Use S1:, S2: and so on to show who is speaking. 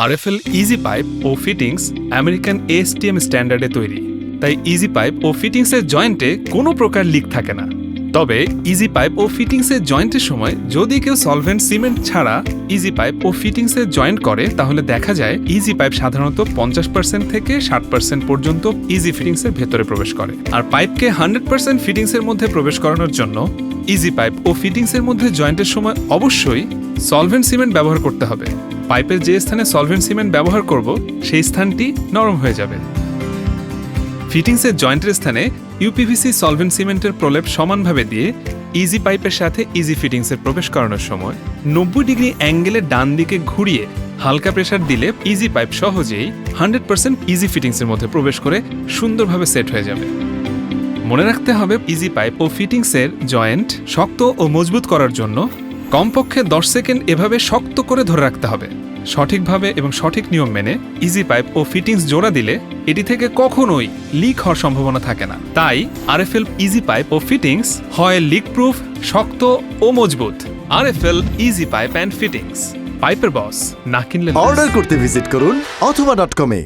S1: RFL easy pipe ও fittings American STM স্ট্যান্ডার্ডে তৈরি। তাই ইজি পাইপ ও ফিটিংসের জয়েন্টে কোনো প্রকার লিক থাকে না। তবে ইজি পাইপ ও ফিটিংসের জয়েন্টের সময় যদি কেউ সলভেন্ট সিমেন্ট ছাড়া ইজি পাইপ ও ফিটিংসের জয়েন্ট করে, তাহলে দেখা যায় ইজি পাইপ সাধারণত পঞ্চাশ পার্সেন্ট থেকে ষাট পার্সেন্ট পর্যন্ত ইজি ফিটিংসের ভেতরে প্রবেশ করে। আর পাইপকে হান্ড্রেড পার্সেন্ট ফিটিংসের মধ্যে প্রবেশ করানোর জন্য ইজি পাইপ ও ফিটিংসের মধ্যে জয়েন্টের সময় অবশ্যই সলভেন্ট সিমেন্ট ব্যবহার করতে হবে। পাইপের যে স্থানে সলভেন্ট সিমেন্ট ব্যবহার করব, সেই স্থানটি নরম হয়ে যাবে। ফিটিংসের জয়েন্টের স্থানে ইউপিভিসি সলভেন্ট সিমেন্টের প্রলেপ সমানভাবে দিয়ে ইজি পাইপের সাথে ইজি ফিটিংসের প্রবেশ করানোর সময় নব্বই ডিগ্রি অ্যাঙ্গেলে ডান দিকে ঘুরিয়ে হালকা প্রেসার দিলে ইজি পাইপ সহজেই হান্ড্রেড পার্সেন্ট ইজি ফিটিংসের মধ্যে প্রবেশ করে সুন্দরভাবে সেট হয়ে যাবে। মনে রাখতে হবে ইজি পাইপ ও ফিটিংসের জয়েন্ট শক্ত ও মজবুত করার জন্য কমপক্ষে দশ সেকেন্ড এভাবে শক্ত করে ধরে রাখতে হবে। সঠিকভাবে এবং সঠিক নিয়ম মেনে ইজি পাইপ ও ফিটিংস জোড়া দিলে এটি থেকে কখনোই লিক হওয়ার সম্ভাবনা থাকে না। তাই আরএফএল ইজি পাইপ ও ফিটিংস হয় লিক প্রুফ শক্ত ও মজবুত। RFL easy pipe and fittings পাইপের বস না কিনলে
S2: অর্ডার করতে ভিজিট করুন অথবা ডট কমে